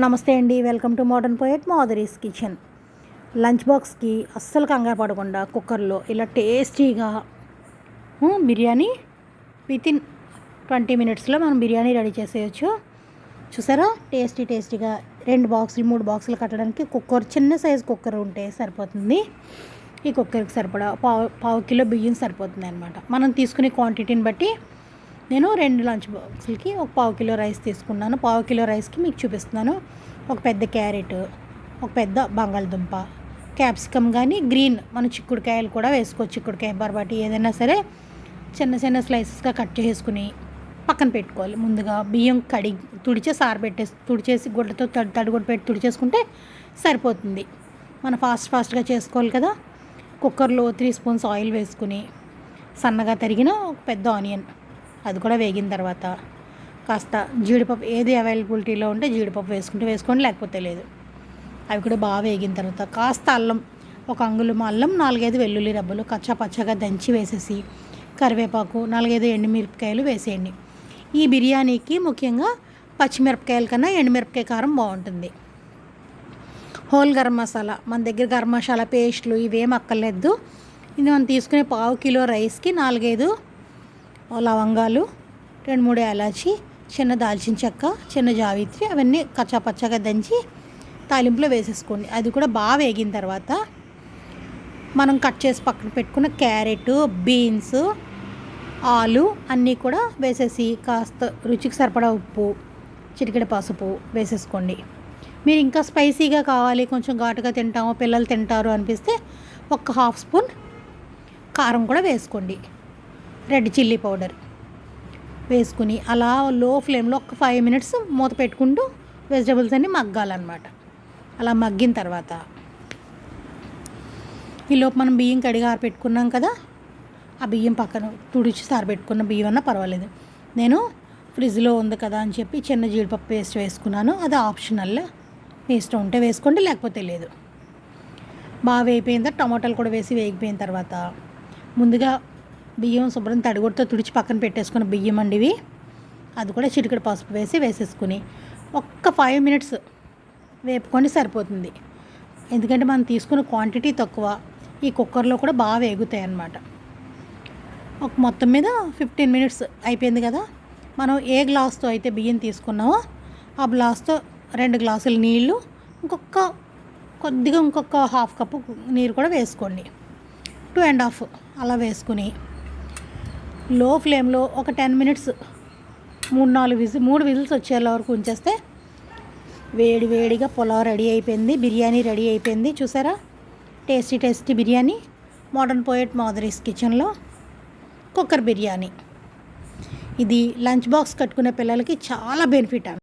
నమస్తే అండి welcome to modern poet Madhari's kitchen. Lunch బాక్స్కి అస్సలు కంగారు పడకుండా కుక్కర్లో ఇలా టేస్టీగా బిర్యానీ విత్ ఇన్ ట్వంటీ మినిట్స్లో మనం బిర్యానీ రెడీ చేసేయచ్చు. చూసారా? టేస్టీ టేస్టీగా రెండు బాక్సులు మూడు బాక్సులు కట్టడానికి కుక్కర్ చిన్న సైజు కుక్కర్ ఉంటే సరిపోతుంది. ఈ కుక్కర్కి సరిపడా పావు పావు కిలో బియ్యం సరిపోతుంది అనమాట మనం తీసుకునే క్వాంటిటీని బట్టి నేను రెండు లంచ్ బాక్సులకి ఒక పావు కిలో రైస్ తీసుకున్నాను. పావు కిలో రైస్కి మీకు చూపిస్తున్నాను. ఒక పెద్ద క్యారెట్ ఒక పెద్ద బంగాళదుంప క్యాప్సికమ్ కానీ గ్రీన్ మన చిక్కుడుకాయలు కూడా వేసుకోవచ్చు. చిక్కుడుకాయ బరబాటి ఏదైనా సరే చిన్న చిన్న స్లైసెస్గా కట్ చేసుకుని పక్కన పెట్టుకోవాలి. ముందుగా బియ్యం కడిగి తుడిచే సారు పెట్టేసి తుడిచేసి గుడ్డతో తడి తడిగుడ్డ పెట్టి తుడిచేసుకుంటే సరిపోతుంది. మనం ఫాస్ట్ ఫాస్ట్గా చేసుకోవాలి కదా. కుక్కర్లో త్రీ స్పూన్స్ ఆయిల్ వేసుకుని సన్నగా తరిగిన ఒక పెద్ద ఆనియన్ అది కూడా వేగిన తర్వాత కాస్త జీడిపప్పు ఏది అవైలబిలిటీలో ఉంటే జీడిపప్పు వేసుకుంటే వేసుకోండి లేకపోతే లేదు. అవి కూడా బాగా వేగిన తర్వాత కాస్త అల్లం ఒక అంగుళం అల్లం నాలుగైదు వెల్లుల్లి రబ్బలు కచ్చా పచ్చగా దంచి వేసేసి కరివేపాకు నాలుగైదు ఎండుమిరపకాయలు వేసేయండి. ఈ బిర్యానీకి ముఖ్యంగా పచ్చిమిరపకాయల కన్నా ఎండుమిరపకాయ కారం బాగుంటుంది. హోల్ గరం మసాలా మన దగ్గర గరం మసాలా పేస్ట్లు ఇవేం అక్కర్లేదు. ఇది మనం తీసుకునే పావు కిలో రైస్కి నాలుగైదు లవంగాలు రెండు మూడు యాలాచి చిన్న దాల్చిన చెక్క చిన్న జావిత్రి అవన్నీ కచ్చా పచ్చగా దంచి తాలింపులో వేసేసుకోండి. అది కూడా బాగా వేగిన తర్వాత మనం కట్ చేసి పక్కన పెట్టుకున్న క్యారెట్ బీన్స్ ఆలు అన్నీ కూడా వేసేసి కాస్త రుచికి సరిపడా ఉప్పు చిటికెడ పసుపు వేసేసుకోండి. మీరు ఇంకా స్పైసీగా కావాలి కొంచెం ఘాటుగా తింటాము పిల్లలు తింటారు అనిపిస్తే ఒక హాఫ్ స్పూన్ కారం కూడా వేసుకోండి. రెడ్ చిల్లీ పౌడర్ వేసుకుని అలా లో ఫ్లేమ్లో ఒక ఫైవ్ మినిట్స్ మూత పెట్టుకుంటూ వెజిటబుల్స్ అన్నీ మగ్గాలన్నమాట. అలా మగ్గిన తర్వాత ఈలోపు మనం బియ్యం కడిగి ఆరబెట్టుకున్నాం కదా ఆ బియ్యం పక్కన తుడిచి సారబెట్టుకున్న బియ్యం అన్నా పర్వాలేదు. నేను ఫ్రిడ్జ్లో ఉంది కదా అని చెప్పి చిన్న జీడిపప్పు పేస్ట్ వేసుకున్నాను. అది ఆప్షనల్. మీ ఇష్టం ఉంటే వేసుకోండి లేకపోతే లేదు. బాగా వేగిపోయిన తర్వాత టమాటాలు కూడా వేసి వేగిపోయిన తర్వాత ముందుగా బియ్యం శుభ్రం తడిగొడితో తుడిచి పక్కన పెట్టేసుకున్న బియ్యం అండి ఇవి అది కూడా చిటికెడు పసుపు వేసి వేసేసుకుని ఒక్క ఫైవ్ మినిట్స్ వేపుకొని సరిపోతుంది. ఎందుకంటే మనం తీసుకున్న క్వాంటిటీ తక్కువ. ఈ కుక్కర్లో కూడా బాగా వేగుతాయి అన్నమాట. ఒక మొత్తం మీద ఫిఫ్టీన్ మినిట్స్ అయిపోయింది కదా. మనం ఏ గ్లాస్తో అయితే బియ్యం తీసుకున్నామో ఆ గ్లాస్తో రెండు గ్లాసులు నీళ్ళు ఇంకొక కొద్దిగా ఇంకొక హాఫ్ కప్పు నీరు కూడా వేసుకోండి. టూ అండ్ హాఫ్ అలా వేసుకుని లో ఫ్లేమ్లో ఒక టెన్ మినిట్స్ మూడు నాలుగు విజిల్ మూడు విజిల్స్ వచ్చేలా వరకు ఉంచేస్తే వేడి వేడిగా పులావ్ రెడీ అయిపోయింది బిర్యానీ రెడీ అయిపోయింది. చూసారా? Tasty tasty biryani modern poet Madhari's కిచెన్లో కుక్కర్ బిర్యానీ. ఇది లంచ్ బాక్స్ కట్టుకునే పిల్లలకి చాలా బెనిఫిట్